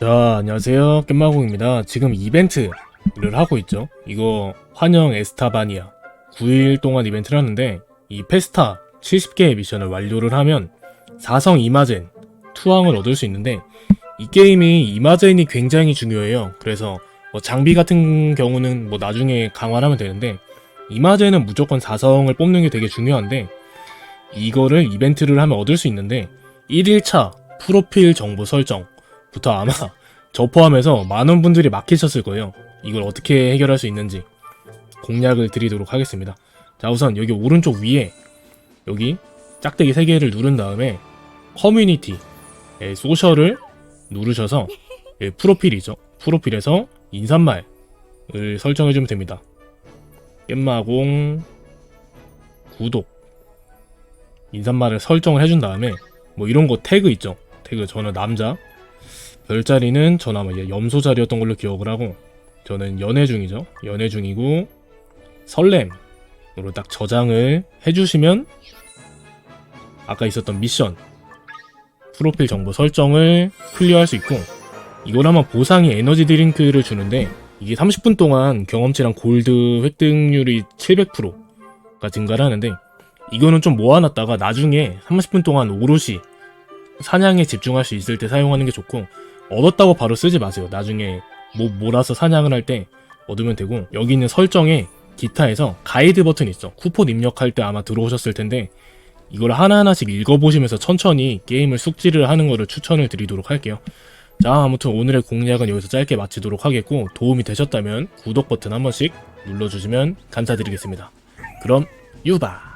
자, 안녕하세요. 깻마공입니다. 지금 이벤트를 하고 있죠. 이거 환영 에스타바니아 9일 동안 이벤트를 하는데 이 페스타 70개의 미션을 완료를 하면 4성 이마젠 투항을 얻을 수 있는데 이 게임이 이마젠이 굉장히 중요해요. 그래서 뭐 장비 같은 경우는 뭐 나중에 강화하면 되는데 이마젠은 무조건 4성을 뽑는 게 되게 중요한데 이거를 이벤트를 하면 얻을 수 있는데 1일차 프로필 정보 설정 부터 아마 저 포함해서 많은 분들이 막히셨을 거예요. 이걸 어떻게 해결할 수 있는지 공략을 드리도록 하겠습니다. 자, 우선 여기 오른쪽 위에 여기 짝대기 3개를 누른 다음에 커뮤니티, 예, 소셜을 누르셔서 예, 프로필이죠. 프로필에서 인사말을 설정해주면 됩니다. 깻마공 구독 인사말을 설정을 해준 다음에 뭐 이런 거 태그 있죠. 태그 저는 남자 별자리는 전 아마 얘 염소 자리였던 걸로 기억을 하고 저는 연애 중이죠. 연애 중이고 설렘으로 딱 저장을 해주시면 아까 있었던 미션 프로필 정보 설정을 클리어할 수 있고 이걸 아마 보상이 에너지 드링크를 주는데 이게 30분 동안 경험치랑 골드 획득률이 700%가 증가를 하는데 이거는 좀 모아놨다가 나중에 30분 동안 오롯이 사냥에 집중할 수 있을 때 사용하는 게 좋고 얻었다고 바로 쓰지 마세요. 나중에 뭐 몰아서 사냥을 할 때 얻으면 되고 여기 있는 설정에 기타에서 가이드 버튼 있어. 쿠폰 입력할 때 아마 들어오셨을 텐데 이걸 하나하나씩 읽어보시면서 천천히 게임을 숙지를 하는 거를 추천을 드리도록 할게요. 자, 아무튼 오늘의 공략은 여기서 짧게 마치도록 하겠고 도움이 되셨다면 구독 버튼 한 번씩 눌러주시면 감사드리겠습니다. 그럼 유바!